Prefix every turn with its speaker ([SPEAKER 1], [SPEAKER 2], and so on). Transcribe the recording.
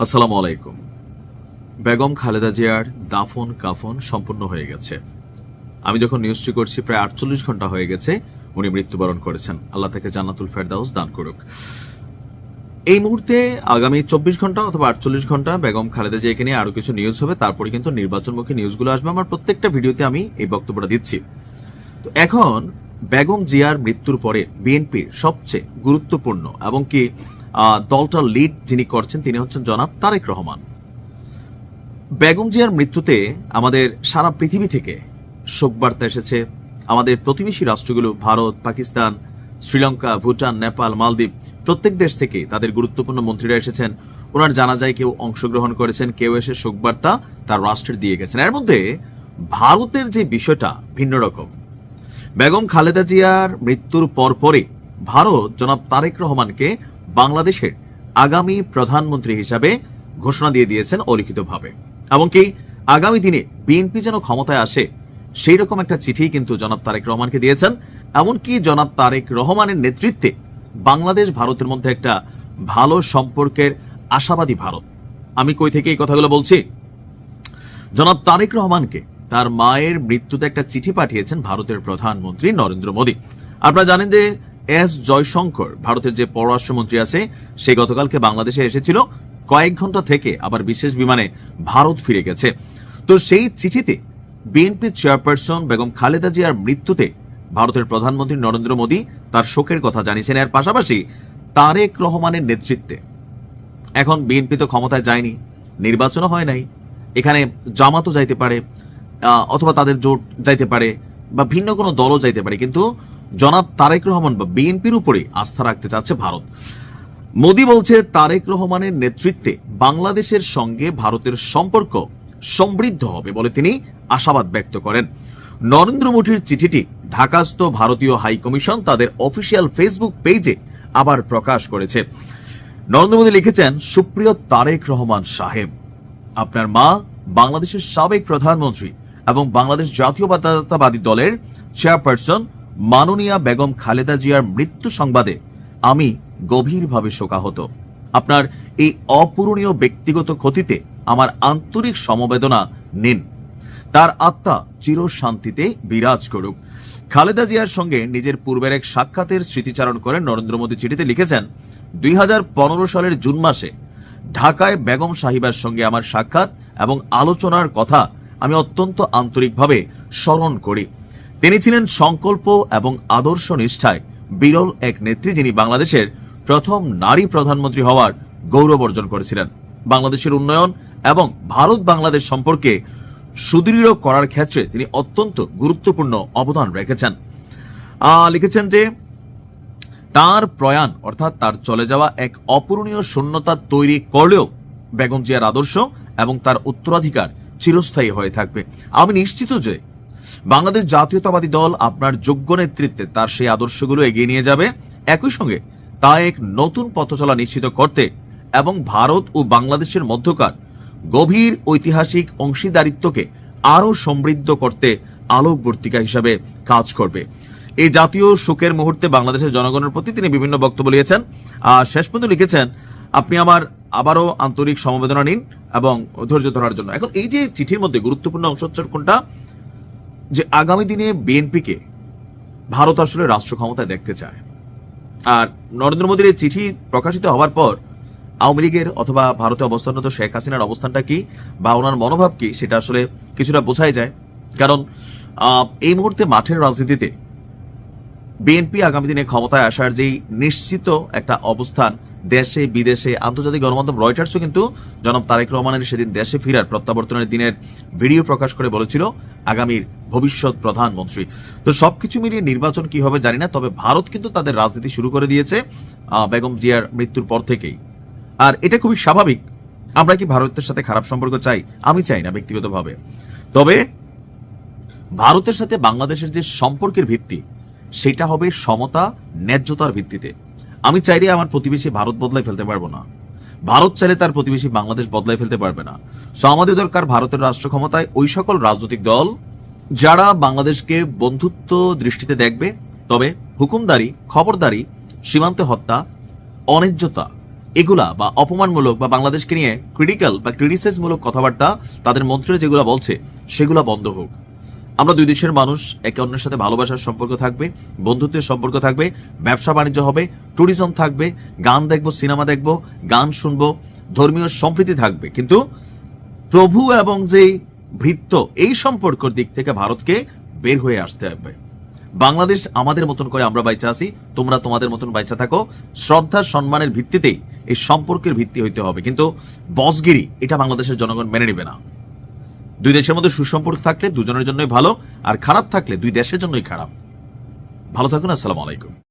[SPEAKER 1] আসসালামু আলাইকুম। বেগম খালেদা জিয়ার দাফন কাফন সম্পূর্ণ হয়ে গেছে। আমি যখন নিউজটি করছি, প্রায় আটচল্লিশ ঘণ্টা হয়ে গেছে উনি মৃত্যুবরণ করেছেন। আল্লাহ তাকে জান্নাতুল ফেরদাউস দান করুক। এই মুহূর্তে আগামী চব্বিশ ঘণ্টা অথবা আটচল্লিশ ঘণ্টা বেগম খালেদা জিয়াকে নিয়ে আরও কিছু নিউজ হবে। তারপরে কিন্তু নির্বাচনমুখী নিউজগুলো আসবে। আমার প্রত্যেকটা ভিডিওতে আমি এই বক্তব্যটা দিচ্ছি। তো এখন বেগম জিয়ার মৃত্যুর পরে বিএনপির সবচেয়ে গুরুত্বপূর্ণ এবং কি দলটার লিড যিনি করছেন, তিনি হচ্ছেন জনাব তারেক রহমান। বেগম জিয়ার মৃত্যুতে আমাদের সারা পৃথিবী থেকে শোক বার্তা এসেছে। আমাদের প্রতিবেশী রাষ্ট্রগুলো, ভারত, পাকিস্তান, শ্রীলঙ্কা, ভুটান, নেপাল, মালদ্বীপ, প্রত্যেক দেশ থেকে তাদের গুরুত্বপূর্ণ মন্ত্রীরা এসেছেন। ওনার জানাজায় কেউ অংশগ্রহণ করেছেন, কেউ এসে শোক বার্তা তার রাষ্ট্রের দিয়ে গেছেন। এর মধ্যে ভারতের যে বিষয়টা ভিন্ন রকম। বেগম খালেদা জিয়ার মৃত্যুর পরপরই ভারত জনাব তারেক রহমানকে বাংলাদেশের আগামী প্রধানমন্ত্রী হিসাবে ঘোষণা দিয়ে দিয়েছেন অলিখিতভাবে। এমনকি আগামী দিনে বিএনপি যেন ক্ষমতায় আসে, সেই রকম একটা চিঠি কিন্তু জনাব তারেক রহমানকে দিয়েছেন। এমনকি জনাব তারেক রহমানের নেতৃত্বে বাংলাদেশ ভারতের মধ্যে একটা ভালো সম্পর্কের আশাবাদী ভারত। আমি কই থেকে এই কথাগুলো বলছি? জনাব তারেক রহমানকে তার মায়ের মৃত্যুতে একটা চিঠি পাঠিয়েছেন ভারতের প্রধানমন্ত্রী নরেন্দ্র মোদী। আপনারা জানেন যে এস জয়শঙ্কর ভারতের যে পররাষ্ট্রমন্ত্রী আছে, সে গতকালকে বাংলাদেশে এসেছিল। কয়েক ঘণ্টা থেকে আবার বিশেষ বিমানে ভারত ফিরে গেছে। তো সেই চিঠিতে বিএনপি চেয়ারপারসন বেগম খালেদা জিয়ার মৃত্যুতে ভারতের প্রধানমন্ত্রী নরেন্দ্র মোদী তার শোকের কথা জানিয়েছেন। এর পাশাপাশি তারেক রহমানের নেতৃত্বে। এখন বিএনপি তো ক্ষমতায় যায়নি, নির্বাচনও হয় নাই। এখানে জামাতও যাইতে পারে অথবা তাদের জোট যাইতে পারে বা ভিন্ন কোনো দলও যাইতে পারে। কিন্তু জনাব তারেক রহমান বা বিএনপির উপরে আস্থা রাখতে চাচ্ছে ভারত। মোদী বলছে, তারেক রহমানের নেতৃত্বে বাংলাদেশের সঙ্গে ভারতের সম্পর্ক সমৃদ্ধ হবে বলে তিনি আশাবাদ ব্যক্ত করেন। নরেন্দ্র মোদীর চিঠিটি ঢাকাস্থ ভারতীয় হাই কমিশন তাদের অফিসিয়াল ফেসবুক পেজে আবার প্রকাশ করেছে। নরেন্দ্র মোদী লিখেছেন, সুপ্রিয় তারেক রহমান সাহেব, আপনার মা বাংলাদেশের সাবেক প্রধানমন্ত্রী এবং বাংলাদেশ জাতীয়তাবাদী দলের চেয়ারপারসন মাননীয়া বেগম খালেদা জিয়ার মৃত্যু সংবাদে আমি গভীরভাবে শোকাহত। আপনার এই অপূরণীয় ব্যক্তিগত ক্ষতিতে আমার আন্তরিক সমবেদনা নিন। তার আত্মা চিরশান্তিতে বিরাজ করুক। খালেদা জিয়ার সঙ্গে নিজের পূর্বের এক সাক্ষাতের স্মৃতিচারণ করে নরেন্দ্র মোদী চিঠিতে লিখেছেন, দুই হাজার পনেরো সালের জুন মাসে ঢাকায় বেগম সাহিবার সঙ্গে আমার সাক্ষাৎ এবং আলোচনার কথা আমি অত্যন্ত আন্তরিকভাবে স্মরণ করি। তিনি ছিলেন সংকল্প এবং আদর্শ নিষ্ঠায় বিরল এক নেত্রী যিনি বাংলাদেশের প্রথম নারী প্রধানমন্ত্রী হওয়ার গৌরব অর্জন করেছিলেন। বাংলাদেশের উন্নয়ন এবং ভারত বাংলাদেশ সম্পর্কে সুদৃঢ় করার ক্ষেত্রে তিনি অত্যন্ত গুরুত্বপূর্ণ অবদান রেখেছেন। লিখেছেন যে, তার প্রয়াণ অর্থাৎ তার চলে যাওয়া এক অপূরণীয় শূন্যতা তৈরি করলেও বেগম জিয়ার আদর্শ এবং তার উত্তরাধিকার চিরস্থায়ী হয়ে থাকবে। আমি নিশ্চিত যে বাংলাদেশ জাতীয়তাবাদী দল আপনার যোগ্য নেতৃত্বে তার সেই আদর্শগুলো এগিয়ে নিয়ে যাবে। একই সঙ্গে তা এক নতুন পথচলা নিশ্চিত করতে এবং ভারত ও বাংলাদেশের মধ্যকার গভীর ঐতিহাসিক অংশীদারিত্বকে আরও সমৃদ্ধ করতে আলোকবর্তিকা হিসাবে কাজ করবে। এই জাতীয় শোকের মুহূর্তে বাংলাদেশের জনগণের প্রতি তিনি বিভিন্ন বক্তব্য দিয়েছেন। আর শেষ পর্যন্ত লিখেছেন, আপনি আমার আবারও আন্তরিক সমবেদনা নিন এবং ধৈর্য ধরার জন্য। এখন এই যে চিঠির মধ্যে গুরুত্বপূর্ণ অংশ কোনটা? যে আগামী দিনে বিএনপিকে ভারত আসলে রাষ্ট্র ক্ষমতায় দেখতে চায়। আর নরেন্দ্র মোদীর এই চিঠি প্রকাশিত হওয়ার পর আওয়ামী লীগের অথবা ভারতে অবস্থানরত শেখ হাসিনার অবস্থানটা কি বা ওনার মনোভাব কি সেটা আসলে কিছুটা বোঝাই যায়। কারণ এই মুহূর্তে মাঠের রাজনীতিতে বিএনপি আগামী দিনে ক্ষমতায় আসার যেই নিশ্চিত একটা অবস্থান দেশে, বিদেশে, আন্তর্জাতিক গণমাধ্যম রয়টার্সও কিন্তু জনাব তারেক রহমানের সেদিন দেশে ফেরার প্রত্যাবর্তনের দিনের ভিডিও প্রকাশ করে বলেছিল আগামীর ভবিষ্যৎ প্রধানমন্ত্রী। তো সবকিছু মিলিয়ে নির্বাচন কি হবে জানি না, তবে ভারত কিন্তু তাদের রাজনীতি শুরু করে দিয়েছে বেগম জিয়ার মৃত্যুর পর থেকেই। আর এটা খুবই স্বাভাবিক। আমরা কি ভারতের সাথে খারাপ সম্পর্ক চাই? আমি চাই না ব্যক্তিগতভাবে। তবে ভারতের সাথে বাংলাদেশের যে সম্পর্কের ভিত্তি, সেটা হবে সমতা, ন্যায্যতার ভিত্তিতে। আমি চাইলে আমার প্রতিবেশী ভারত বদলাই ফেলতে পারব না। ভারত চাইলে তার প্রতিবেশী বাংলাদেশ বদলাই ফেলতে পারবে না। সো আমাদের দরকার ভারতের রাষ্ট্র ক্ষমতায় ওই সকল রাজনৈতিক দল যারা বাংলাদেশকে বন্ধুত্ব দৃষ্টিতে দেখবে। তবে হুকুমদারি, খবরদারি, সীমান্তে হত্যা, অন্যায্যতা, এগুলা বা অপমানমূলক বা বাংলাদেশকে নিয়ে ক্রিটিক্যাল বা ক্রিটিসাইজমূলক কথাবার্তা তাদের মন্ত্রীরা যেগুলো বলছে, সেগুলো বন্ধ হোক। আমরা দুই দেশের মানুষ, একে অন্যের সাথে ভালোবাসার সম্পর্ক থাকবে, বন্ধুত্বের সম্পর্ক থাকবে, ব্যবসা বাণিজ্য হবে ট্যুরিজম থাকবে, গান দেখব, সিনেমা দেখব, গান শুনব, ধর্মীয় সম্প্রীতি থাকবে। কিন্তু প্রভু এবং যে ভৃত্য, এই সম্পর্কের দিক থেকে ভারতকে বের হয়ে আসতে হবে। বাংলাদেশ আমাদের মতন করে আমরা বাইচা আছি, তোমরা তোমাদের মতন বাইচা থাকো। শ্রদ্ধা, সম্মানের ভিত্তিতেই এই সম্পর্কের ভিত্তি হইতে হবে। কিন্তু বসগিরি, এটা বাংলাদেশের জনগণ মেনে নেবে না। দুই দেশের মধ্যে সুসম্পর্ক থাকলে দুজনের জন্যই ভালো, আর খারাপ থাকলে দুই দেশের জন্যই খারাপ। ভালো থাকুন, আসসালামু আলাইকুম।